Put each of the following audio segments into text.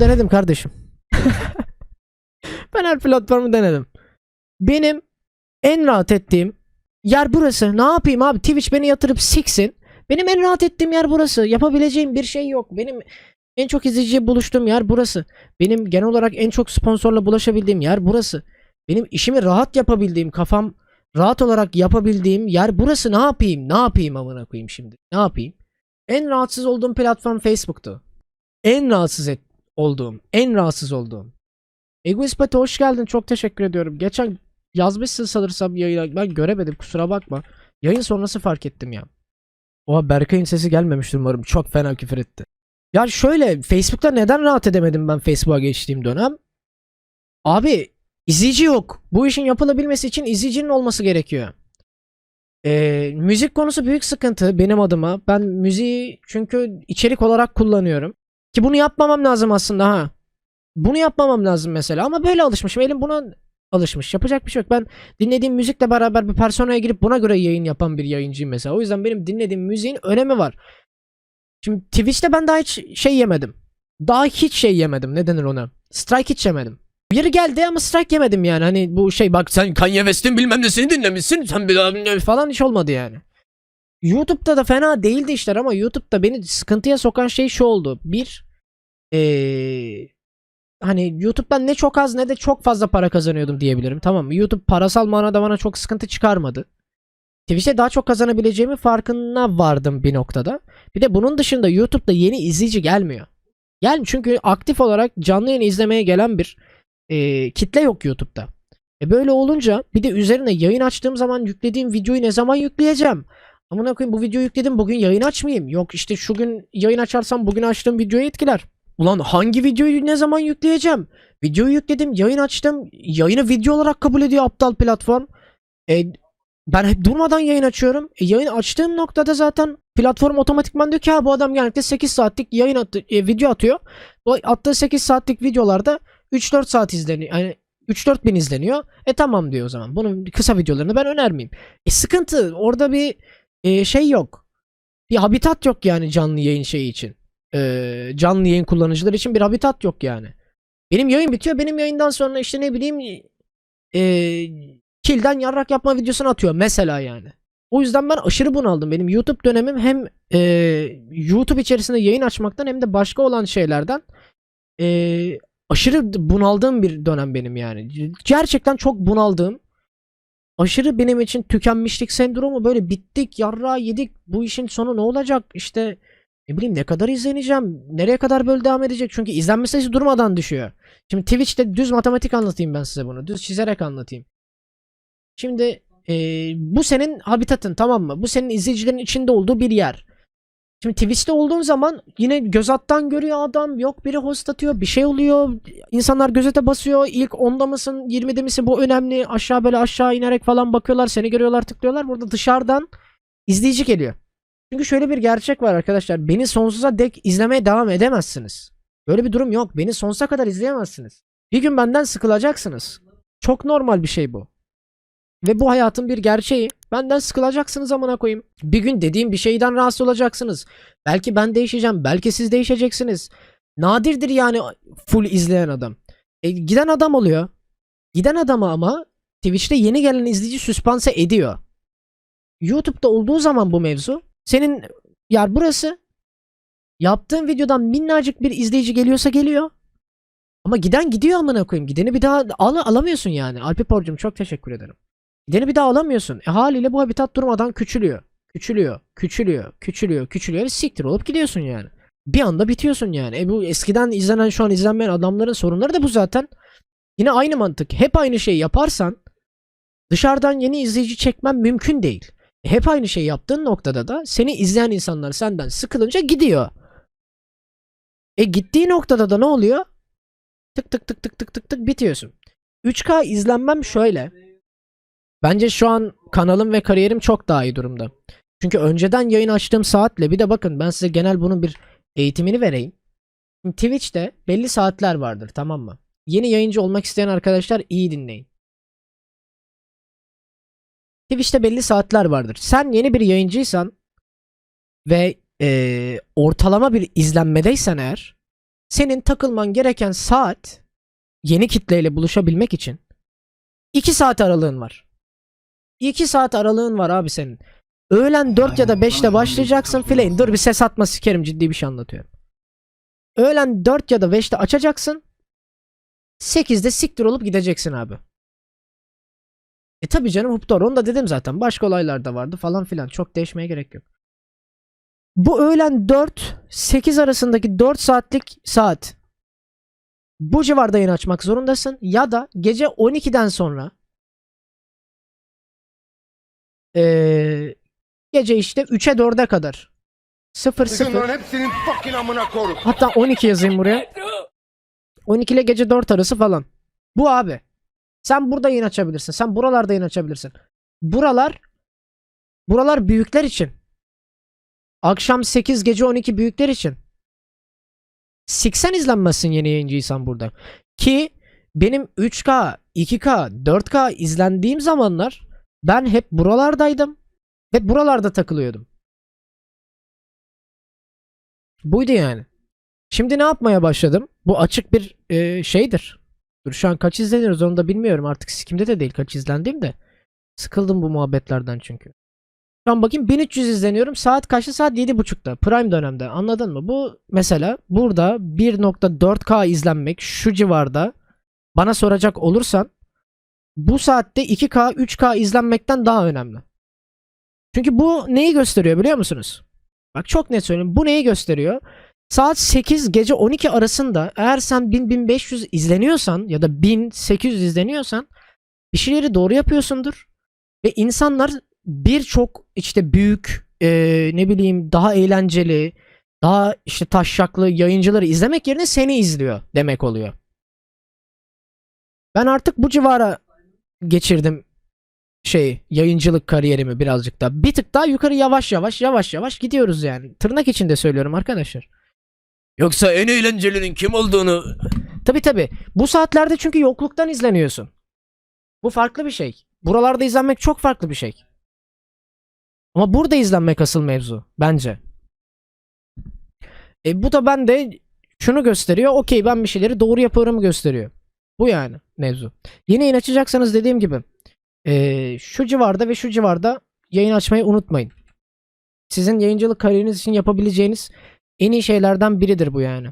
denedim kardeşim. ben her platformu denedim. Benim en rahat ettiğim yer burası. Ne yapayım abi? Twitch beni yatırıp siksin. Benim en rahat ettiğim yer burası. Yapabileceğim bir şey yok. Benim en çok izleyiciye buluştuğum yer burası. Benim genel olarak en çok sponsorla bulaşabildiğim yer burası. Benim işimi rahat yapabildiğim, kafam rahat olarak yapabildiğim yer burası. Ne yapayım? Ne yapayım amına koyayım şimdi? Ne yapayım? En rahatsız olduğum platform Facebook'tu. En rahatsız et olduğum, en rahatsız olduğum. Egoist Pati hoş geldin. Çok teşekkür ediyorum. Geçen yazmışsın sanırsam yayına. Ben göremedim kusura bakma. Yayın sonrası fark ettim ya. Oha Berkay'ın sesi gelmemiştir umarım. Çok fena küfür etti. Ya şöyle Facebook'ta neden rahat edemedim ben Facebook'a geçtiğim dönem? Abi izleyici yok. Bu işin yapılabilmesi için izleyicinin olması gerekiyor. Ee, müzik konusu büyük sıkıntı benim adıma. Ben müziği çünkü içerik olarak kullanıyorum. Ki bunu yapmamam lazım aslında ha. Bunu yapmamam lazım mesela ama böyle alışmışım. Elim buna alışmış. Yapacak bir şey yok. Ben dinlediğim müzikle beraber bir personaya girip buna göre yayın yapan bir yayıncıyım mesela. O yüzden benim dinlediğim müziğin önemi var. Şimdi Twitch'te ben daha hiç şey yemedim. Daha hiç şey yemedim. Ne denir ona? Strike hiç yemedim. Biri geldi ama strike yemedim yani. Hani bu şey bak sen Kanye West'in bilmem nesini dinlemişsin. Sen bir falan hiç olmadı yani. YouTube'da da fena değildi işler ama YouTube'da beni sıkıntıya sokan şey şu oldu. Bir, ee, hani YouTube'dan ne çok az ne de çok fazla para kazanıyordum diyebilirim. Tamam mı? YouTube parasal manada bana çok sıkıntı çıkarmadı. Twitch'te daha çok kazanabileceğimi farkına vardım bir noktada. Bir de bunun dışında YouTube'da yeni izleyici gelmiyor. Gelmiyor çünkü aktif olarak canlı yayın izlemeye gelen bir e, kitle yok YouTube'da. E böyle olunca bir de üzerine yayın açtığım zaman yüklediğim videoyu ne zaman yükleyeceğim? Amına koyayım bu videoyu yükledim bugün yayın açmayayım. Yok işte şu gün yayın açarsam bugün açtığım videoyu etkiler. Ulan hangi videoyu ne zaman yükleyeceğim? Videoyu yükledim, yayın açtım. Yayını video olarak kabul ediyor aptal platform. E, ben hep durmadan yayın açıyorum. E, yayın açtığım noktada zaten platform otomatikman diyor ki ha bu adam genellikle 8 saatlik yayın attı, e, video atıyor. O attığı 8 saatlik videolarda 3-4 saat izleniyor. Yani 3-4 bin izleniyor. E tamam diyor o zaman. Bunun kısa videolarını ben önermeyeyim. E sıkıntı orada bir e, şey yok. Bir habitat yok yani canlı yayın şeyi için. E, canlı yayın kullanıcılar için bir habitat yok yani. Benim yayın bitiyor. Benim yayından sonra işte ne bileyim e, kilden yarrak yapma videosunu atıyor mesela yani. O yüzden ben aşırı bunaldım. Benim YouTube dönemim hem e, YouTube içerisinde yayın açmaktan hem de başka olan şeylerden e, aşırı bunaldığım bir dönem benim yani. Gerçekten çok bunaldığım. Aşırı benim için tükenmişlik sendromu böyle bittik, yarra yedik. Bu işin sonu ne olacak? İşte ne bileyim ne kadar izleneceğim? Nereye kadar böyle devam edecek? Çünkü izlenme sayısı durmadan düşüyor. Şimdi Twitch'te düz matematik anlatayım ben size bunu. Düz çizerek anlatayım. Şimdi e, bu senin habitatın tamam mı? Bu senin izleyicilerin içinde olduğu bir yer. Şimdi Twitch'te olduğun zaman yine göz alttan görüyor adam. Yok biri host atıyor. Bir şey oluyor. İnsanlar gözete basıyor. İlk 10'da mısın 20'de misin bu önemli. Aşağı böyle aşağı inerek falan bakıyorlar. Seni görüyorlar tıklıyorlar. Burada dışarıdan izleyici geliyor. Çünkü şöyle bir gerçek var arkadaşlar. Beni sonsuza dek izlemeye devam edemezsiniz. Böyle bir durum yok. Beni sonsuza kadar izleyemezsiniz. Bir gün benden sıkılacaksınız. Çok normal bir şey bu. Ve bu hayatın bir gerçeği. Benden sıkılacaksınız amına koyayım. Bir gün dediğim bir şeyden rahatsız olacaksınız. Belki ben değişeceğim. Belki siz değişeceksiniz. Nadirdir yani full izleyen adam. E, giden adam oluyor. Giden adamı ama Twitch'te yeni gelen izleyici süspanse ediyor. YouTube'da olduğu zaman bu mevzu senin yer burası. Yaptığın videodan minnacık bir izleyici geliyorsa geliyor. Ama giden gidiyor amına koyayım. Gideni bir daha al alamıyorsun yani. Alpi Porcum çok teşekkür ederim. Gideni bir daha alamıyorsun. E haliyle bu habitat durmadan küçülüyor. Küçülüyor, küçülüyor, küçülüyor, küçülüyor ve siktir olup gidiyorsun yani. Bir anda bitiyorsun yani. E bu eskiden izlenen şu an izlenmeyen adamların sorunları da bu zaten. Yine aynı mantık. Hep aynı şeyi yaparsan dışarıdan yeni izleyici çekmen mümkün değil. E hep aynı şeyi yaptığın noktada da seni izleyen insanlar senden sıkılınca gidiyor. E gittiği noktada da ne oluyor? Tık tık tık tık tık tık tık bitiyorsun. 3K izlenmem şöyle. Bence şu an kanalım ve kariyerim çok daha iyi durumda. Çünkü önceden yayın açtığım saatle bir de bakın ben size genel bunun bir eğitimini vereyim. Twitch'te belli saatler vardır tamam mı? Yeni yayıncı olmak isteyen arkadaşlar iyi dinleyin. Twitch'te belli saatler vardır. Sen yeni bir yayıncıysan ve eee, ortalama bir izlenmedeysen eğer senin takılman gereken saat yeni kitleyle buluşabilmek için 2 saat aralığın var. 2 saat aralığın var abi senin. Öğlen 4 ya da 5'te başlayacaksın fileyin. Dur bir ses atma sikerim ciddi bir şey anlatıyorum. Öğlen 4 ya da 5'te açacaksın. 8'de siktir olup gideceksin abi. E tabi canım Huptor onu da dedim zaten. Başka olaylar da vardı falan filan. Çok değişmeye gerek yok. Bu öğlen 4 8 arasındaki 4 saatlik saat. Bu civarda yayın açmak zorundasın. Ya da gece 12'den sonra eee, gece işte 3'e 4'e kadar 0 0 Bunların hepsinin fucking amına korum. Hatta 12 yazayım buraya. 12 ile gece 4 arası falan. Bu abi. Sen burada yayın açabilirsin. Sen buralarda yayın açabilirsin. Buralar buralar büyükler için. Akşam 8 gece 12 büyükler için. Siksen izlenmezsin yeni yayıncıysan burada. Ki benim 3K, 2K, 4K izlendiğim zamanlar ben hep buralardaydım. Ve buralarda takılıyordum. Buydu yani. Şimdi ne yapmaya başladım? Bu açık bir e, şeydir. Dur şu an kaç izleniyoruz onu da bilmiyorum. Artık sikimde de değil kaç izlendiğim de. Sıkıldım bu muhabbetlerden çünkü. Şu an bakayım 1300 izleniyorum. Saat kaçta? Saat 7.30'da. Prime dönemde. Anladın mı? Bu mesela burada 1.4K izlenmek şu civarda bana soracak olursan bu saatte 2K 3K izlenmekten daha önemli. Çünkü bu neyi gösteriyor biliyor musunuz? Bak çok net söyleyeyim. Bu neyi gösteriyor? Saat 8 gece 12 arasında eğer sen 1000-1500 izleniyorsan ya da 1800 izleniyorsan bir şeyleri doğru yapıyorsundur. Ve insanlar birçok işte büyük eee, ne bileyim daha eğlenceli daha işte taşşaklı yayıncıları izlemek yerine seni izliyor demek oluyor. Ben artık bu civara geçirdim şey yayıncılık kariyerimi birazcık da. Bir tık daha yukarı yavaş yavaş yavaş yavaş gidiyoruz yani. Tırnak içinde söylüyorum arkadaşlar. Yoksa en eğlencelinin kim olduğunu... Tabi tabi. Bu saatlerde çünkü yokluktan izleniyorsun. Bu farklı bir şey. Buralarda izlenmek çok farklı bir şey. Ama burada izlenmek asıl mevzu. Bence. E, bu da ben de şunu gösteriyor. Okey ben bir şeyleri doğru yapıyorum gösteriyor. Bu yani mevzu. Yeni yayın açacaksanız dediğim gibi e, şu civarda ve şu civarda yayın açmayı unutmayın. Sizin yayıncılık kariyeriniz için yapabileceğiniz en iyi şeylerden biridir bu yani.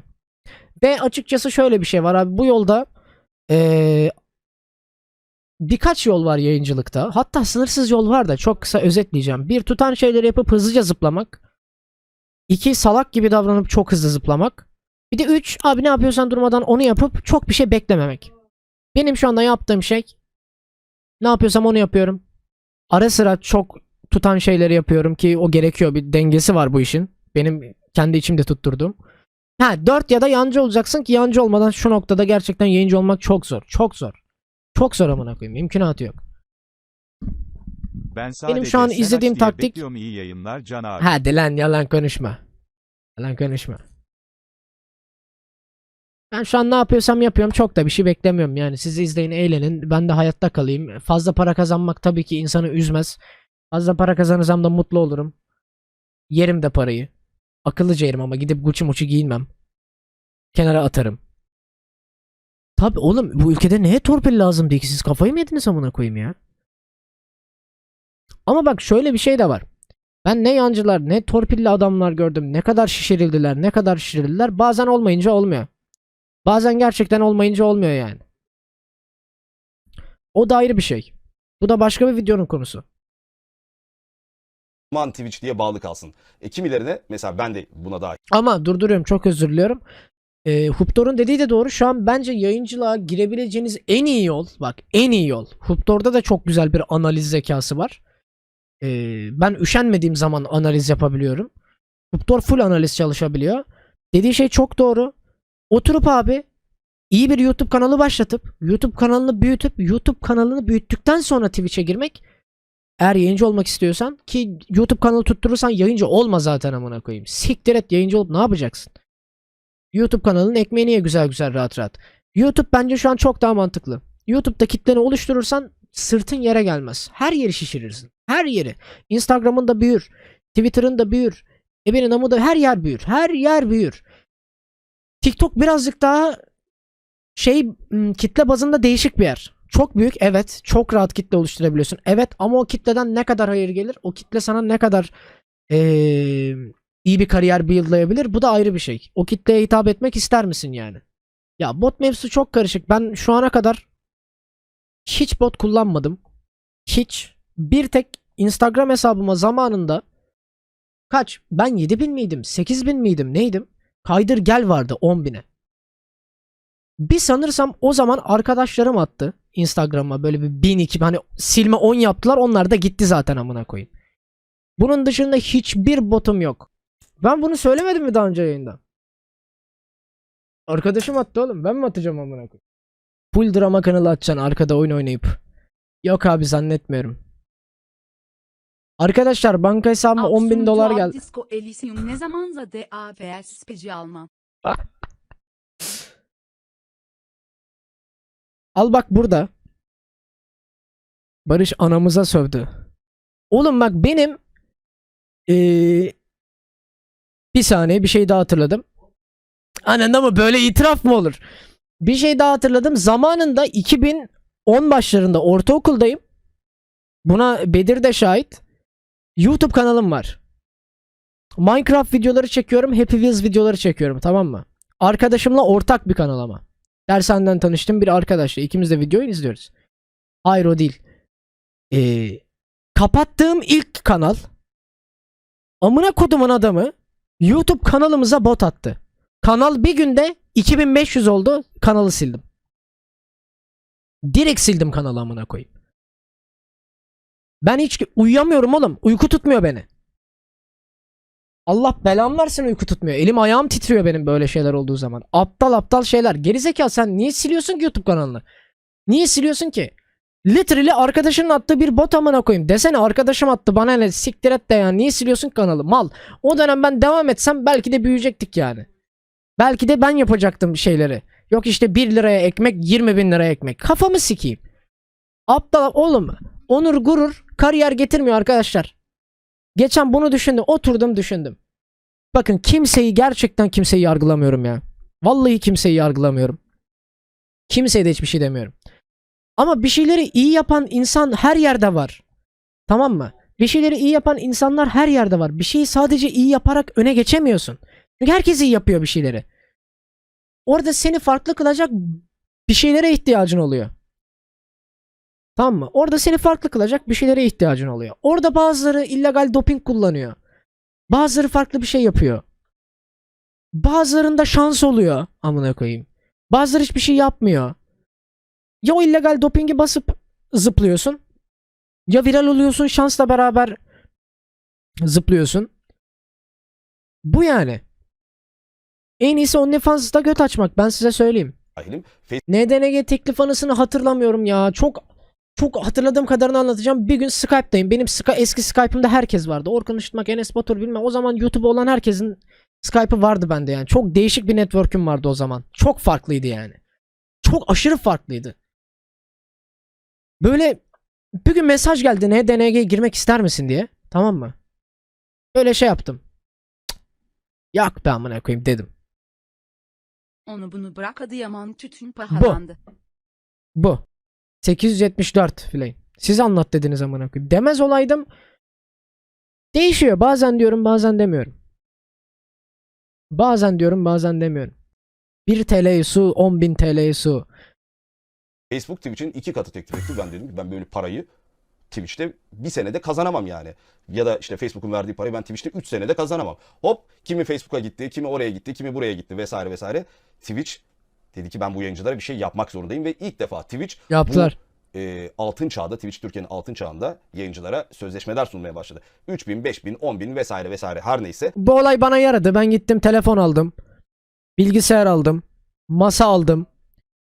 Ve açıkçası şöyle bir şey var abi. Bu yolda eee, birkaç yol var yayıncılıkta. Hatta sınırsız yol var da çok kısa özetleyeceğim. Bir tutan şeyleri yapıp hızlıca zıplamak. İki salak gibi davranıp çok hızlı zıplamak. Bir de üç abi ne yapıyorsan durmadan onu yapıp çok bir şey beklememek. Benim şu anda yaptığım şey ne yapıyorsam onu yapıyorum. Ara sıra çok tutan şeyleri yapıyorum ki o gerekiyor. Bir dengesi var bu işin. Benim kendi içimde tutturduğum. Ha 4 ya da yancı olacaksın ki yancı olmadan şu noktada gerçekten yayıncı olmak çok zor. Çok zor. Çok zor amına koyayım. İmkanatı yok. Ben sadece şu an izlediğim taktik- bekliyorum iyi yayınlar Can abi. Hadi lan yalan konuşma. Yalan konuşma. Ben şu an ne yapıyorsam yapıyorum. Çok da bir şey beklemiyorum. Yani sizi izleyin, eğlenin. Ben de hayatta kalayım. Fazla para kazanmak tabii ki insanı üzmez. Fazla para kazanırsam da mutlu olurum. Yerim de parayı. Akıllıca yerim ama gidip Gucci muçi giyinmem. Kenara atarım. Tabii oğlum bu ülkede neye torpil lazım diye ki siz kafayı mı yediniz amına koyayım ya? Ama bak şöyle bir şey de var. Ben ne yancılar ne torpilli adamlar gördüm. Ne kadar şişirildiler ne kadar şişirildiler. Bazen olmayınca olmuyor. Bazen gerçekten olmayınca olmuyor yani. O da ayrı bir şey. Bu da başka bir videonun konusu. Man Twitch diye bağlı kalsın. E, kimilerine mesela ben de buna dahil Ama durduruyorum çok özür diliyorum. Ee, Huptor'un dediği de doğru. Şu an bence yayıncılığa girebileceğiniz en iyi yol. Bak en iyi yol. Huptor'da da çok güzel bir analiz zekası var. Ee, ben üşenmediğim zaman analiz yapabiliyorum. Huptor full analiz çalışabiliyor. Dediği şey çok doğru. Oturup abi iyi bir YouTube kanalı başlatıp YouTube kanalını büyütüp YouTube kanalını büyüttükten sonra Twitch'e girmek eğer yayıncı olmak istiyorsan ki YouTube kanalı tutturursan yayıncı olma zaten amına koyayım. Siktir et yayıncı olup ne yapacaksın? YouTube kanalının ekmeğini ye güzel güzel rahat rahat. YouTube bence şu an çok daha mantıklı. YouTube'da kitleni oluşturursan sırtın yere gelmez. Her yeri şişirirsin. Her yeri. Instagram'ın da büyür. Twitter'ın da büyür. Ebenin amı da her yer büyür. Her yer büyür. TikTok birazcık daha şey kitle bazında değişik bir yer. Çok büyük evet. Çok rahat kitle oluşturabiliyorsun. Evet ama o kitleden ne kadar hayır gelir? O kitle sana ne kadar eee, iyi bir kariyer buildlayabilir? Bu da ayrı bir şey. O kitleye hitap etmek ister misin yani? Ya bot mevzusu çok karışık. Ben şu ana kadar hiç bot kullanmadım. Hiç. Bir tek Instagram hesabıma zamanında kaç? Ben 7000 miydim? 8000 miydim? Neydim? Kaydır gel vardı 10.000'e. Bir sanırsam o zaman arkadaşlarım attı Instagram'a böyle bir 1000 2000 hani silme 10 yaptılar onlar da gitti zaten amına koyayım. Bunun dışında hiçbir botum yok. Ben bunu söylemedim mi daha önce yayında? Arkadaşım attı oğlum. Ben mi atacağım amına koyayım? Full drama kanalı açacaksın arkada oyun oynayıp. Yok abi zannetmiyorum. Arkadaşlar banka hesabıma 10 bin dolar geldi. Disco Elysium ne zamanza DAPS speci Alman. Al bak burada. Barış anamıza sövdü. Oğlum bak benim eee, bir saniye bir şey daha hatırladım. Anında mı böyle itiraf mı olur? Bir şey daha hatırladım. Zamanında 2010 başlarında ortaokuldayım. Buna Bedir de şahit. YouTube kanalım var. Minecraft videoları çekiyorum. Happy Wheels videoları çekiyorum tamam mı? Arkadaşımla ortak bir kanal ama. Dershaneden tanıştığım bir arkadaşla. ikimiz de videoyu izliyoruz. Hayır o değil. Ee, kapattığım ilk kanal amına kodumun adamı YouTube kanalımıza bot attı. Kanal bir günde 2500 oldu. Kanalı sildim. Direkt sildim kanalı amına koyayım. Ben hiç uyuyamıyorum oğlum. Uyku tutmuyor beni. Allah belamı versin uyku tutmuyor. Elim ayağım titriyor benim böyle şeyler olduğu zaman. Aptal aptal şeyler. Gerizekalı sen niye siliyorsun ki YouTube kanalını? Niye siliyorsun ki? Literally arkadaşının attığı bir bot amına koyayım. Desene arkadaşım attı bana ne siktir et de ya. Niye siliyorsun kanalı? Mal. O dönem ben devam etsem belki de büyüyecektik yani. Belki de ben yapacaktım şeyleri. Yok işte 1 liraya ekmek 20 bin liraya ekmek. Kafamı sikeyim. Aptal oğlum. Onur gurur kariyer getirmiyor arkadaşlar. Geçen bunu düşündüm. Oturdum düşündüm. Bakın kimseyi gerçekten kimseyi yargılamıyorum ya. Vallahi kimseyi yargılamıyorum. Kimseye de hiçbir şey demiyorum. Ama bir şeyleri iyi yapan insan her yerde var. Tamam mı? Bir şeyleri iyi yapan insanlar her yerde var. Bir şeyi sadece iyi yaparak öne geçemiyorsun. Çünkü herkes iyi yapıyor bir şeyleri. Orada seni farklı kılacak bir şeylere ihtiyacın oluyor. Tamam mı? Orada seni farklı kılacak bir şeylere ihtiyacın oluyor. Orada bazıları illegal doping kullanıyor. Bazıları farklı bir şey yapıyor. Bazılarında şans oluyor. Amına koyayım. Bazıları hiçbir şey yapmıyor. Ya o illegal dopingi basıp zıplıyorsun. Ya viral oluyorsun şansla beraber zıplıyorsun. Bu yani. En iyisi OnlyFans'ta göt açmak ben size söyleyeyim. dahilim. Teklif anısını hatırlamıyorum ya. Çok çok hatırladığım kadarını anlatacağım. Bir gün Skype'dayım. Benim Sky, eski Skype'ımda herkes vardı. Orkun Işıtmak, Enes Batur bilmem. O zaman YouTube olan herkesin Skype'ı vardı bende yani. Çok değişik bir network'üm vardı o zaman. Çok farklıydı yani. Çok aşırı farklıydı. Böyle bir gün mesaj geldi NDNG'ye girmek ister misin diye. Tamam mı? Böyle şey yaptım. Yak be amına koyayım dedim. Onu bunu bırak Adıyaman tütün pahalandı. Bu. 874 filan. Siz anlat dediniz amına koyayım. Demez olaydım. Değişiyor. Bazen diyorum bazen demiyorum. Bazen diyorum bazen demiyorum. 1 TL su 10.000 TL su. Facebook Twitch'in iki katı teklif etti. Ben dedim ki ben böyle parayı Twitch'te bir senede kazanamam yani. Ya da işte Facebook'un verdiği parayı ben Twitch'te 3 senede kazanamam. Hop kimi Facebook'a gitti, kimi oraya gitti, kimi buraya gitti vesaire vesaire. Twitch dedi ki ben bu yayıncılara bir şey yapmak zorundayım ve ilk defa Twitch Yaptılar. bu e, altın çağda Twitch Türkiye'nin altın çağında yayıncılara sözleşmeler sunmaya başladı. 3000, 5000, 10000 vesaire vesaire her neyse. Bu olay bana yaradı. Ben gittim telefon aldım. Bilgisayar aldım. Masa aldım.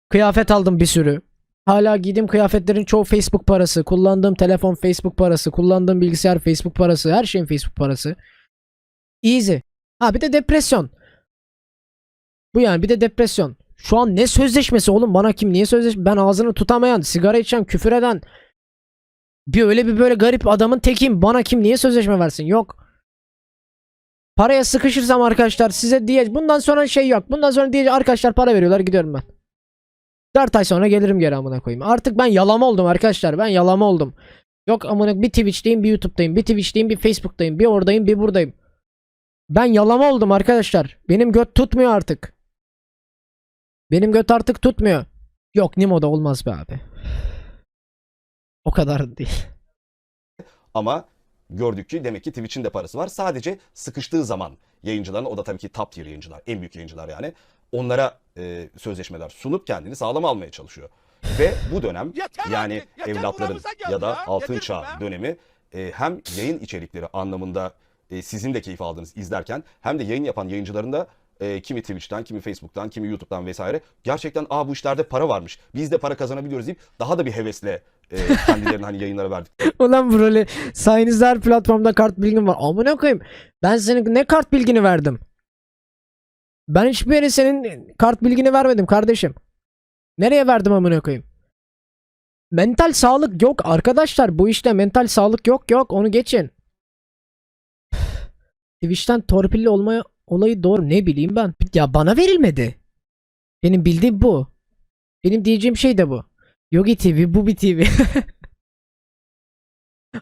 Kıyafet aldım bir sürü. Hala giydiğim kıyafetlerin çoğu Facebook parası. Kullandığım telefon Facebook parası. Kullandığım bilgisayar Facebook parası. Her şeyin Facebook parası. Easy. Ha bir de depresyon. Bu yani bir de depresyon. Şu an ne sözleşmesi oğlum bana kim niye sözleşme ben ağzını tutamayan sigara içen küfür eden bir öyle bir böyle garip adamın tekim bana kim niye sözleşme versin yok. Paraya sıkışırsam arkadaşlar size diye bundan sonra şey yok. Bundan sonra diye arkadaşlar para veriyorlar gidiyorum ben. 4 ay sonra gelirim geri amına koyayım. Artık ben yalama oldum arkadaşlar. Ben yalama oldum. Yok amına bir Twitch'teyim, bir YouTube'dayım, bir Twitch'teyim, bir Facebook'tayım, bir oradayım, bir buradayım. Ben yalama oldum arkadaşlar. Benim göt tutmuyor artık. Benim göt artık tutmuyor. Yok Nimo'da olmaz be abi. O kadar değil. Ama gördük ki demek ki Twitch'in de parası var. Sadece sıkıştığı zaman yayıncıların o da tabii ki top tier yayıncılar, en büyük yayıncılar yani. Onlara e, sözleşmeler sunup kendini sağlam almaya çalışıyor. Ve bu dönem Yeter yani artık, yeter evlatların buramıza geldi ya da ya, altın yeter çağ be. dönemi e, hem yayın içerikleri anlamında e, sizin de keyif aldığınız izlerken hem de yayın yapan yayıncıların da e, kimi Twitch'ten, kimi Facebook'tan, kimi YouTube'dan vesaire gerçekten aa bu işlerde para varmış. Biz de para kazanabiliyoruz deyip daha da bir hevesle e, kendilerini hani yayınlara verdik. Ulan böyle sayenizde her platformda kart bilgin var. Amına koyayım. Ben senin ne kart bilgini verdim? Ben hiçbir yere senin kart bilgini vermedim kardeşim. Nereye verdim amına koyayım? Mental sağlık yok arkadaşlar. Bu işte mental sağlık yok yok. Onu geçin. Twitch'ten torpilli olmaya olayı doğru ne bileyim ben. Ya bana verilmedi. Benim bildiğim bu. Benim diyeceğim şey de bu. Yogi TV, Bubi TV.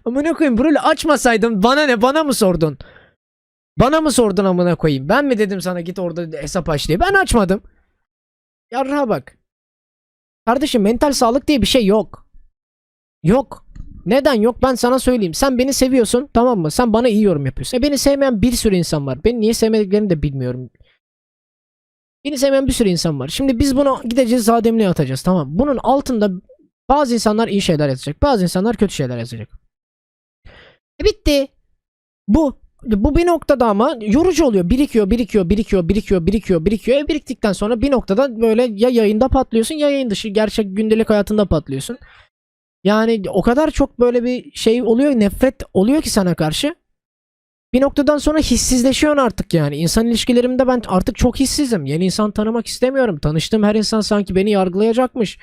Amına koyayım böyle açmasaydım bana ne bana mı sordun? Bana mı sordun amına koyayım? Ben mi dedim sana git orada hesap aç diye? Ben açmadım. Yarrağa bak. Kardeşim mental sağlık diye bir şey yok. Yok. Neden yok ben sana söyleyeyim. Sen beni seviyorsun tamam mı? Sen bana iyi yorum yapıyorsun. E beni sevmeyen bir sürü insan var. Beni niye sevmediklerini de bilmiyorum. Beni sevmeyen bir sürü insan var. Şimdi biz bunu gideceğiz zademliğe atacağız tamam. Bunun altında bazı insanlar iyi şeyler yazacak. Bazı insanlar kötü şeyler yazacak. E bitti. Bu. Bu bir noktada ama yorucu oluyor. Birikiyor, birikiyor, birikiyor, birikiyor, birikiyor, birikiyor. E biriktikten sonra bir noktada böyle ya yayında patlıyorsun ya yayın dışı gerçek gündelik hayatında patlıyorsun. Yani o kadar çok böyle bir şey oluyor, nefret oluyor ki sana karşı. Bir noktadan sonra hissizleşiyorsun artık yani. İnsan ilişkilerimde ben artık çok hissizim. Yeni insan tanımak istemiyorum. Tanıştığım her insan sanki beni yargılayacakmış.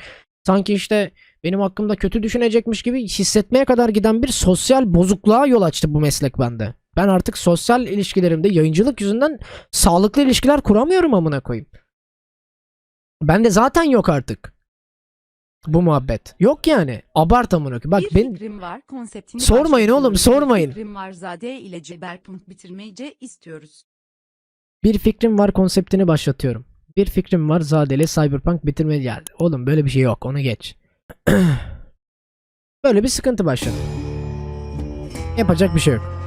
Sanki işte benim hakkımda kötü düşünecekmiş gibi hissetmeye kadar giden bir sosyal bozukluğa yol açtı bu meslek bende. Ben artık sosyal ilişkilerimde yayıncılık yüzünden sağlıklı ilişkiler kuramıyorum amına koyayım. Bende zaten yok artık. Bu muhabbet. Yok yani. Abart amına. Bak bir ben fikrim var konseptini Sormayın başlatıyorum. oğlum, sormayın. Bir fikrim var Zade ile Ceberpunt bitirmeyce istiyoruz. bir fikrim var konseptini başlatıyorum. Bir fikrim var Zadele Cyberpunk bitirme geldi. Oğlum böyle bir şey yok. Onu geç. böyle bir sıkıntı başladı. Yapacak bir şey yok.